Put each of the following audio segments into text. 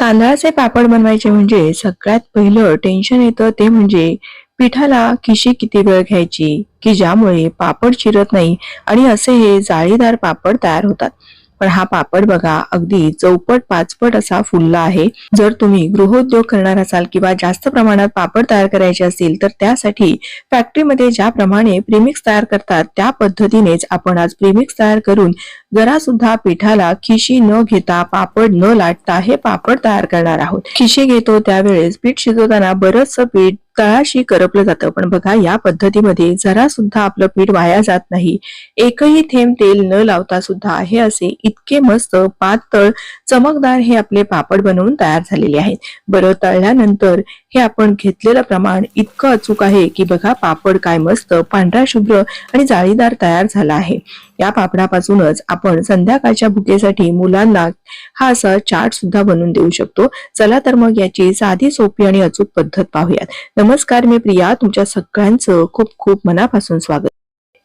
तांदळाचे पापड बनवायचे म्हणजे सगळ्यात पहिलं टेन्शन येतं ते म्हणजे पिठाला किशी किती वेळ घ्यायची? की ज्यामुळे पापड चिरत नाही? आणि असे हे जाळीदार पापड तयार होतात. पण हा पापड बघा अगदी चौपट पाचपट असा फुलला आहे. जर तुम्ही गृहोद्योग करणार असाल किंवा जास्त प्रमाणात पापड तयार करायचे असतील तर त्यासाठी फॅक्टरीमध्ये ज्याप्रमाणे प्रीमिक्स तयार करतात त्या पद्धतीनेच आपण आज प्रीमिक्स तयार करून जरा सुद्धा पिठाला खिशी न घेता पापड न लाटता हे पापड तयार करणार आहोत. खिशी घेतो त्यावेळेस पीठ शिजवताना बरचसं पीठ तळाशी करपलं जातं. पण बघा या पद्धतीमध्ये जरा सुद्धा आपलं पीठ वाया जात नाही. एकही थेंब तेल न लावता सुद्धा हे असे इतके मस्त पातळ चमकदार हे आपले पापड बनवून तयार झालेले आहेत. बरं तळल्यानंतर हे आपण घेतलेलं प्रमाण इतकं अचूक आहे की बघा पापड काय मस्त पांढरा शुभ्र आणि जाळीदार तयार झाला आहे. या पापडापासूनच आपण संध्याकाळच्या भुकेसाठी मुलांना हा असा चाट सुद्धा बनवून देऊ शकतो. चला तर मग याची साधी सोपी आणि अचूक पद्धत पाहूयात. नमस्कार मी प्रिया. तुमच्या सगळ्यांचं खूप खूप मनापासून स्वागत.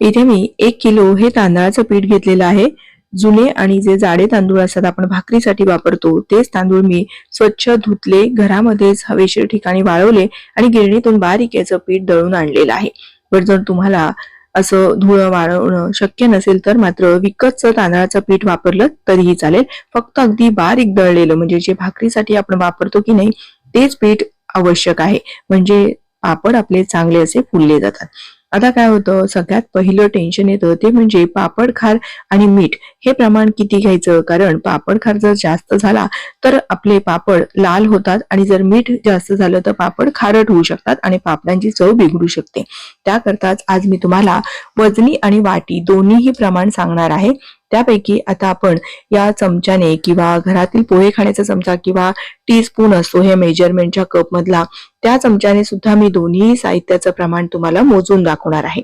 इथे मी एक किलो हे तांदळाचं पीठ घेतलेलं आहे. जुने आणि जे जाडे तांदूळ असतात आपण भाकरीसाठी वापरतो तेच तांदूळ मी स्वच्छ धुतले घरामध्येच हवेशीर ठिकाणी वाळवले आणि गिरणीतून बारीक याचं पीठ दळून आणलेलं आहे. पण जर तुम्हाला असं धुळं वाळवणं शक्य नसेल तर मात्र विकतचं तांदळाचं पीठ वापरलं तरीही चालेल. फक्त अगदी बारीक दळलेलं म्हणजे जे भाकरीसाठी आपण वापरतो की नाही तेच पीठ आवश्यक आहे. म्हणजे पापड आपले चांगले असे फुलले जातात. आता काय होतं? सगळ्यात पहिलं टेन्शन येतं ते म्हणजे पापड खार आणि मीठ. हे प्रमाण किती घ्यायचं? कारण पापड खार जर जास्त झाला तर आपले पापड लाल होतात आणि जर मीठ जास्त झालं तर पापड खारट होऊ शकतात आणि पापडांची चव बिघडू शकते. त्याकरताच आज मी तुम्हाला वजनी आणि वाटी दोन्हीही प्रमाण सांगणार आहे. त्यापैकी आता आपण या चमच्याने किंवा घरातील पोहे खाण्याचा चमचा किंवा टी स्पून असतो हे मेजरमेंटच्या कप मधला त्या चमच्याने सुद्धा मी दोन्ही साहित्याचं प्रमाण तुम्हाला मोजून दाखवणार आहे.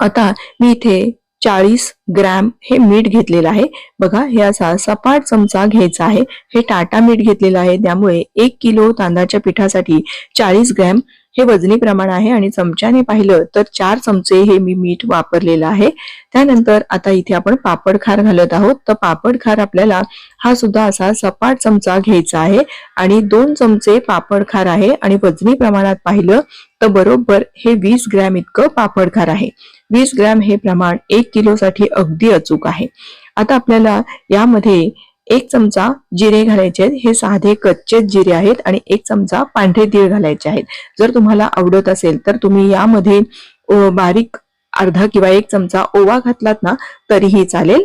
आता मी इथे चाळीस ग्रॅम हे मीठ घेतलेलं आहे. बघा हे असा सपाट चमचा घ्यायचा आहे. हे टाटा मीठ घेतलेलं आहे. त्यामुळे एक किलो तांदळाच्या पिठासाठी चाळीस ग्रॅम हे वजनी प्रमाण आहे आणि चमच्याने पाहिलं तर चार चमचे हे मी मीठ वापरलेलं आहे. त्यानंतर आता इथे आपण पापड खार घालत आहोत. तर पापड खार आपल्याला हा सुद्धा असा सपाट चमचा घ्यायचा आहे आणि दोन चमचे पापड खार आहे आणि वजनी प्रमाणात पाहिलं तर बरोबर हे वीस ग्रॅम इतकं पापड खार आहे. वीस ग्रॅम हे प्रमाण एक किलोसाठी अगदी अचूक आहे. आता आपल्याला यामध्ये एक चमचा जिरे घालायचे आहेत. हे साधे कच्चे जिरे आहेत आणि एक चमचा पांढरे तीळ घालायचे आहेत. जर तुम्हाला आवडत असेल तर तुम्ही यामध्ये बारीक अर्धा किंवा एक चमचा ओवा घातलात ना तरीही चालेल.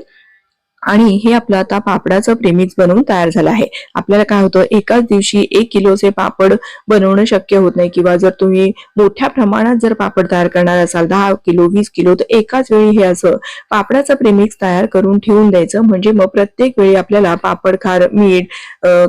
आणि हे आपलं आता पापडाचं प्रेमिक्स बनवून तयार झालं आहे. आपल्याला काय होतं एकाच दिवशी एक किलोचे पापड बनवणं शक्य होत नाही. किंवा जर तुम्ही मोठ्या प्रमाणात जर पापड तयार करणार असाल दहा किलो वीस किलो तर एकाच वेळी हे असं पापडाचं प्रेमिक्स तयार करून ठेवून द्यायचं. म्हणजे मग प्रत्येक वेळी आपल्याला पापड खार मीठ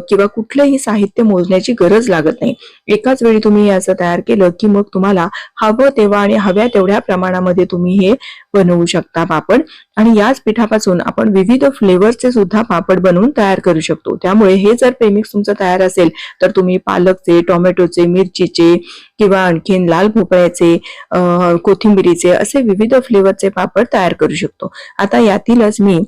किंवा कुठलंही साहित्य मोजण्याची गरज लागत नाही. एकाच वेळी तुम्ही असं तयार केलं की मग तुम्हाला हवं तेव्हा आणि हव्या तेवढ्या प्रमाणामध्ये तुम्ही हे बनवू शकता पापड. आणि याच पिठापासून आपण विविध फ्लेवरचे सुद्धा पापड बनवून तयार करू शकतो. त्यामुळे हे जर प्रेमिक्स तुमचं तयार असेल तर तुम्ही पालकचे टोमॅटोचे मिरचीचे किंवा आणखीन लाल भोपळ्याचे कोथिंबीरीचे कोथिंबिरीचे असे विविध फ्लेवरचे पापड तयार करू शकतो. आता यातीलच मी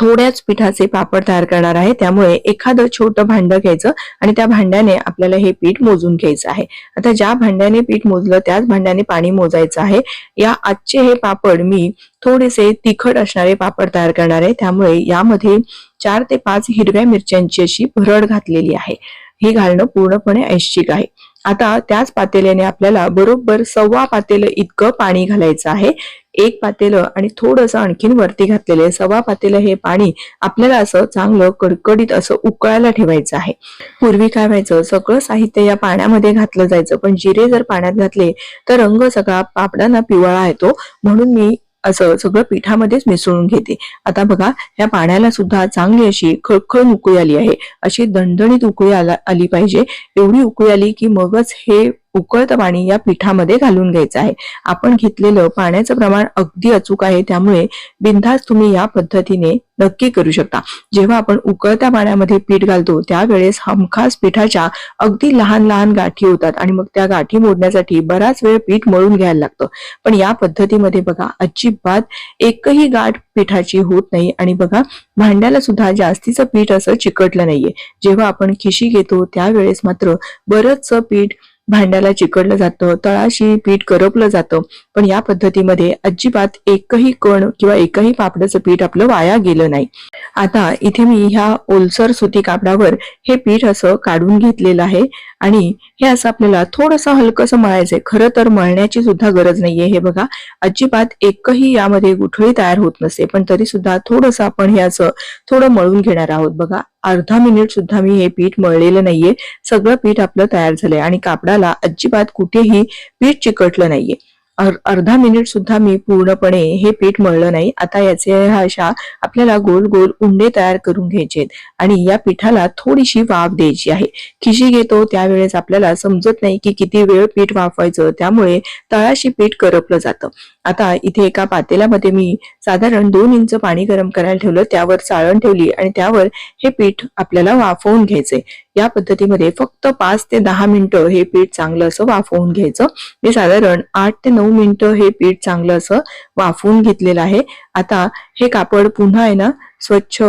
थोड्याच पिठाचे पापड तयार करणार आहे. त्यामुळे एखादं छोटं भांडं घ्यायचं आणि त्या भांड्याने आपल्याला हे पीठ मोजून घ्यायचं आहे. आता ज्या भांड्याने पीठ मोजलं त्याच भांड्याने पाणी मोजायचं आहे. या आजचे हे पापड मी थोडेसे तिखट असणारे पापड तयार करणार आहे. त्यामुळे यामध्ये चार ते पाच हिरव्या मिरच्यांची अशी भरड घातलेली आहे. हे घालणं पूर्णपणे ऐच्छिक आहे. आता त्याच पातेल्याने आपल्याला बरोबर सव्वा पातेलं इतकं पाणी घालायचं आहे. एक पातेलं आणि थोडंसं आणखीन वरती घातलेलं आहे. सव्वा पातेलं हे पाणी आपल्याला असं चांगलं कडकडीत असं उकळायला ठेवायचं आहे. पूर्वी काय व्हायचं? सगळं साहित्य या पाण्यामध्ये घातलं जायचं. पण जिरे जर पाण्यात घातले तर रंग सगळा पापडांना पिवळा येतो. म्हणून मी असं सगळं पिठामध्येच मिसळून घेते. आता बघा या पाण्याला सुद्धा चांगली अशी खळखळ उकळी आली आहे. अशी दणदणीत उकळी आला आली पाहिजे. एवढी उकळी आली की मगच हे उकळतं पाणी या पिठामध्ये घालून घ्यायचं आहे. आपण घेतलेलं पाण्याचं प्रमाण अगदी अचूक आहे त्यामुळे बिनधास्त तुम्ही या पद्धतीने नक्की करू शकता. जेव्हा आपण उकळत्या पाण्यामध्ये पीठ घालतो त्यावेळेस हमखास पिठाच्या अगदी लहान लहान गाठी होतात आणि मग त्या गाठी मोडण्यासाठी बराच वेळ पीठ मळून घ्यायला लागतं. पण या पद्धतीमध्ये बघा अजिबात एकही गाठ पिठाची होत नाही आणि बघा भांड्याला सुद्धा जास्तीचं पीठ असं चिकटलं नाहीये. जेव्हा आपण खिशी घेतो त्यावेळेस मात्र बरंचसं पीठ भांड्याला चिकटलं जातं तळाशी पीठ करपलं जातं. पण या पद्धतीमध्ये अजिबात एकही कण किंवा एकही पापडाचं पीठ आपलं वाया गेलं नाही. आता इथे मी ह्या ओलसर सुती कापडावर हे पीठ असं काढून घेतलेलं आहे आणि हे असं आपल्याला थोडंसं हलकंसं मळायचंय. खरं तर मळण्याची सुद्धा गरज नाहीये हे बघा. अजिबात एकही यामध्ये गुठळी तयार होत नसते. पण तरी सुद्धा थोडंसं आपण हे असं थोडं मळून घेणार आहोत बघा. अर्धा मिनिट सुद्धा मी हे पीठ मळलेलं नाहीये. सगळं पीठ आपलं तयार झालंय आणि कापडाला अजिबात कुठेही पीठ चिकटलं नाहीये. अर्धा मिनिट सुद्धा मी पूर्णपणे हे पीठ मळलं नाही. आता याचे अशा आपल्याला गोल गोल उंडे तयार करून घ्यायचे आणि या पिठाला थोडीशी वाफ द्यायची आहे. खिशी घेतो त्यावेळेस आपल्याला समजत नाही की किती वेळ पीठ वाफवायचं. त्यामुळे तळाशी पीठ करपलं जातं. आता इथे एका पातेल्यामध्ये मी साधारण दोन इंच पाणी गरम करायला ठेवलं. त्यावर चाळण ठेवली आणि त्यावर हे पीठ आपल्याला वाफवून घ्यायचंय. या पद्धतीमध्ये फक्त पाच ते दहा मिनिटं हे पीठ चांगलं असं वाफवून घ्यायचं. मी साधारण आठ ते नऊ मिनिटं हे पीठ चांगलं असं वाफवून घेतलेलं आहे. आता हे कापड पुन्हा आहे ना स्वच्छ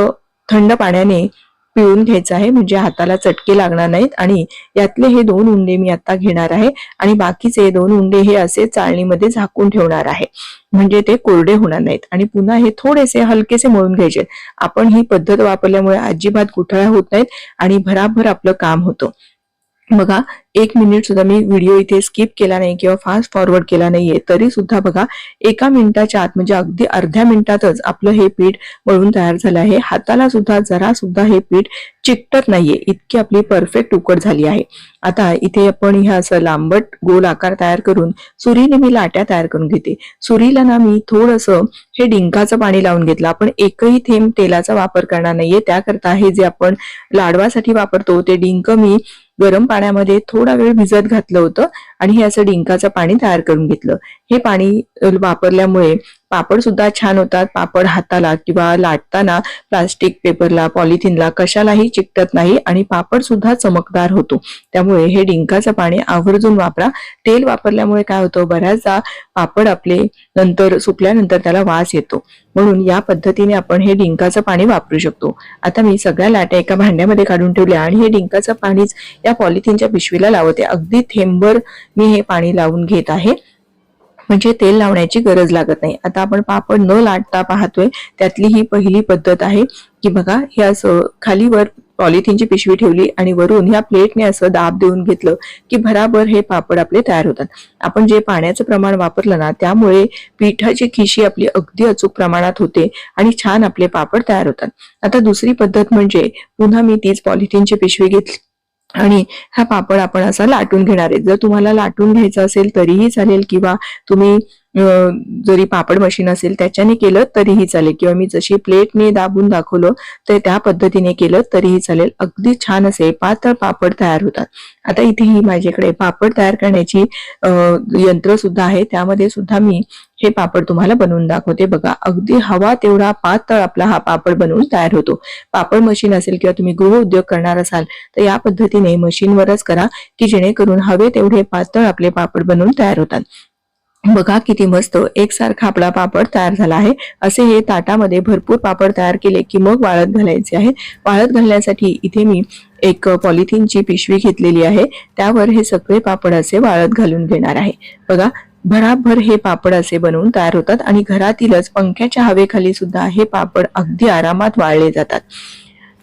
थंड पाण्याने पिळून घ्यायचं आहे. म्हणजे हाताला चटके लागणार नाहीत आणि यातले हे दोन उंडे मी आता घेणार आहे. आणि बाकीचे दोन उंडे हे असे चाळणीमध्ये झाकून ठेवणार आहे. म्हणजे ते कोरडे होणार नाहीत. आणि पुन्हा हे थोडेसे हलकेसे मळून घ्यायचे. आपण ही पद्धत वापरल्यामुळे अजिबात गुठळ्या होत नाहीत आणि भराभर आपलं काम होतं. बघा एक मिनिट सुद्धा मी व्हिडिओ इथे स्किप केला नाही किंवा फास्ट फॉरवर्ड केला नाहीये. तरी सुद्धा बघा एका मिनिटाच्या आत म्हणजे अगदी अर्ध्या मिनिटातच आपलं हे पीठ वळून तयार झालं आहे. हाताला सुद्धा जरा सुद्धा हे पीठ चिकटत नाहीये. इतकी आपली परफेक्ट उकड झाली आहे. आता इथे आपण ह्या असं लांबट गोल आकार तयार करून सुरीने मी लाट्या तयार करून घेते. सुरीला ना मी थोडस हे डिंकाचं पाणी लावून घेतलं. आपण एकही थेंब तेलाचा वापर करणार नाहीये. त्याकरता हे जे आपण लाडवासाठी वापरतो ते डिंक मी गरम पाण्यामध्ये थोडं थोडा वेळ भिजत घातलं होतं आणि हे असं डिंकाचं पाणी तयार करून घेतलं. हे पाणी वापरल्यामुळे पापड सुद्धा छान होतात. पापड हाताला किंवा लाटताना प्लास्टिक पेपरला पॉलिथिनला कशालाही चिकटत नाही आणि पापड सुद्धा चमकदार होतो. त्यामुळे हे डिंकाचं पाणी आवर्जून वापरा. तेल वापरल्यामुळे काय होतं बऱ्याचदा पापड आपले नंतर सुकल्यानंतर त्याला वास येतो. म्हणून या पद्धतीने आपण हे डिंकाचं पाणी वापरू शकतो. आता मी सगळ्या लाट्या एका भांड्यामध्ये काढून ठेवल्या आणि हे डिंकाचं पाणीच या पॉलिथिनच्या पिशवीला लावते. अगदी थेंबर मी हे पाणी लावून घेत आहे. म्हणजे तेल लावण्याची गरज लागत नाही. आता आपण पापड न लाटता पाहतोय त्यातली ही पहिली पद्धत आहे की बघा हे असं खालीवर पॉलिथिनची पिशवी ठेवली आणि वरून ह्या प्लेटने असं दाब देऊन घेतलं की भराभर हे पापड आपले तयार होतात. आपण जे पाण्याचं प्रमाण वापरलं ना त्यामुळे पिठाची खिशी आपली अगदी अचूक प्रमाणात होते आणि छान आपले पापड तयार होतात. आता दुसरी पद्धत म्हणजे पुन्हा मी तीच पॉलिथिनची पिशवी घेतली. आणि हा पापड आपण असा लाटून घेणार आहे जर तुम्हाला लाटून घ्यायचा असेल तरीही चालेल किंवा तुम्ही जरी पापड मशीन असेल त्याच्याने केलं तरीही चालेल. किंवा मी जशी प्लेटने दाबून दाखवलं तर त्या पद्धतीने केलं तरीही चालेल. अगदी छान असे पातळ पापड तयार होतात. आता इथेही माझ्याकडे पापड तयार करण्याची यंत्र सुद्धा आहे. त्यामध्ये सुद्धा मी हे पापड तुम्हाला बनवून दाखवते. बघा अगदी हवा तेवढा पातळ आपला हा पापड बनवून तयार होतो. पापड मशीन असेल किंवा तुम्ही गृह उद्योग करणार असाल तर या पद्धतीने मशीनवरच करा की जेणेकरून हवे तेवढे पातळ आपले पापड बनवून तयार होतात. बघा किती मस्त एकसारखा आपला पापड तयार झाला आहे. असे हे ताटामध्ये भरपूर पापड तयार केले की मग वाळत घालायचे आहे. वाळत घालण्यासाठी इथे मी एक पॉलिथिनची पिशवी घेतलेली आहे. त्यावर हे सगळे पापड असे वाळत घालून घेणार आहे. बघा भराभर हे पापड असे बनवून तयार होतात आणि घरातीलच पंख्याच्या हवेखाली सुद्धा हे पापड अगदी आरामात वाळले जातात.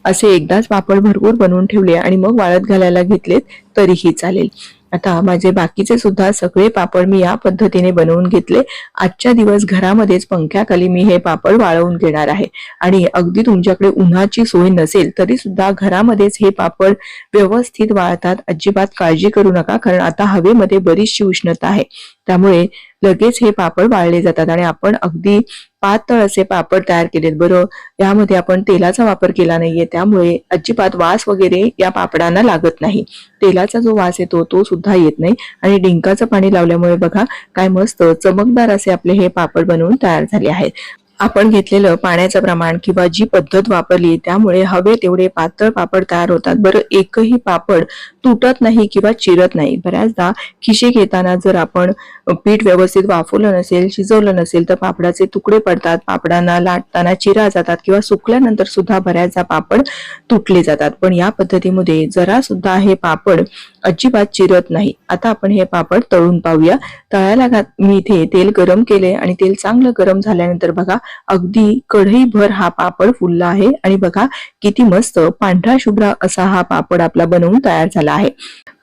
असे एकदाच पापड भरपूर बनवून ठेवले आणि मग वाळत घालायला घेतलेत तरीही चालेल. आता माझे बाकीचे सुद्धा सगळे पापड मी या पद्धतीने बनवून घेतले. आजच्या दिवस घरामध्येच पंख्याखाली मी हे पापड वाळवून घेणार आहे. आणि अगदी तुमच्याकडे उन्हाची सोय नसेल तरी सुद्धा घरामध्येच हे पापड व्यवस्थित वाळतात. अजिबात काळजी करू नका कारण आता हवेमध्ये बरीचशी उष्णता आहे. त्यामुळे लगेच हे पापड वाळले जातात आणि आपण अगदी पातळ असे पापड तयार केलेत बरं? यामध्ये आपण तेलाचा वापर केला नाहीये. त्यामुळे अजिबात वास वगैरे या पापडांना लागत नाही. तेलाचा जो वास येतो तो सुद्धा येत नाही. आणि डिंकाचं पाणी लावल्यामुळे बघा काय मस्त चमकदार असे आपले हे पापड बनवून तयार झाले आहेत. आपण घेतलेलं पाण्याचं प्रमाण किंवा जी पद्धत वापरली त्यामुळे हवे तेवढे पातळ पापड तयार होतात. बरं एकही पापड तुटत नाही किंवा चिरत नाही. बऱ्याचदा खिशे घेताना जर आपण पीठ व्यवस्थित वाफवलं नसेल शिजवलं नसेल तर पापडाचे तुकडे पडतात. पापडांना लाटताना चिरा जातात किंवा सुकल्यानंतर सुद्धा बऱ्याचदा पापड तुटले जातात. पण या पद्धतीमध्ये जरा सुद्धा हे पापड अजिबात चिरत नाही. आता आपण हे पापड तळून पाहूया. तळायला घात मी इथे तेल गरम केले आणि तेल चांगलं गरम झाल्यानंतर बघा अगदी कढईभर हा पापड फुलला आहे. आणि बघा किती मस्त पांढरा शुभ्रा असा हा पापड आपला बनवून तयार झाला आहे.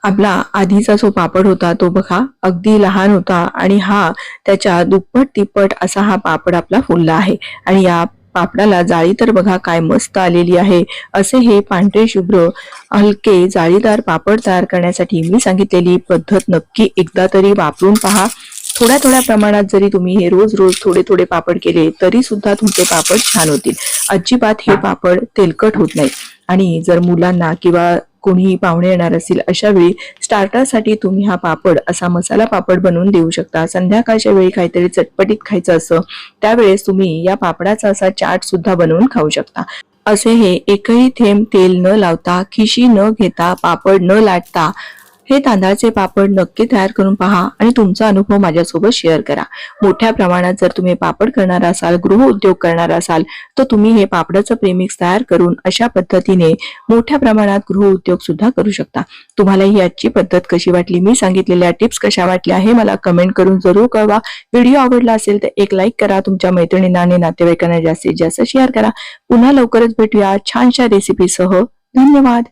आपला आधीचा जो पापड होता तो बघा अगदी लहान होता आणि हा त्याच्या दुप्पट तिप्पट असा हा पापड आपला फुलला आहे. आणि या पापडाला जाळी तर बघा काय मस्त आलेली आहे. असे हे पांढरे शुभ्र हलके जाळीदार पापड तयार करण्यासाठी मी सांगितलेली पद्धत नक्की एकदा तरी वापरून पहा. थोड्या थोड्या प्रमाणात जरी तुम्ही हे रोज रोज थोडे थोडे पापड केले तरी सुद्धा तुमचे पापड छान होतील. अजिबात हे पापड तेलकट होत नाही आणि जर मुलांना किंवा कोणीही पाहुणे येणार असतील अशा वेळी स्टार्टरसाठी तुम्ही हा पापड असा मसाला पापड बनवून देऊ शकता. संध्याकाळच्या वेळी काहीतरी चटपटीत खायचं असं त्यावेळेस तुम्ही या पापडाचा असा चाट सुद्धा बनवून खाऊ शकता. असे हे एकही थेंब तेल न लावता खिशी न घेता पापड न लाटता हे तांदळाचे पापड नक्की तयार करून पहा आणि तुमचा अनुभव माझ्यासोबत शेअर करा. मोठ्या प्रमाणात जर तुम्ही पापड करणार असाल गृह उद्योग करणार असाल तर तुम्ही हे पापडाचं प्रेमिक्स तयार करून अशा पद्धतीने मोठ्या प्रमाणात गृह उद्योग सुद्धा करू शकता. तुम्हाला ही आजची पद्धत कशी वाटली? मी सांगितलेल्या टिप्स कशा वाटल्या हे मला कमेंट करून जरूर कळवा. व्हिडिओ आवडला असेल तर एक लाईक करा. तुमच्या मैत्रिणींना आणि नातेवाईकांना जास्तीत जास्त शेअर करा. पुन्हा लवकरच भेटूया छानशा रेसिपीसह धन्यवाद!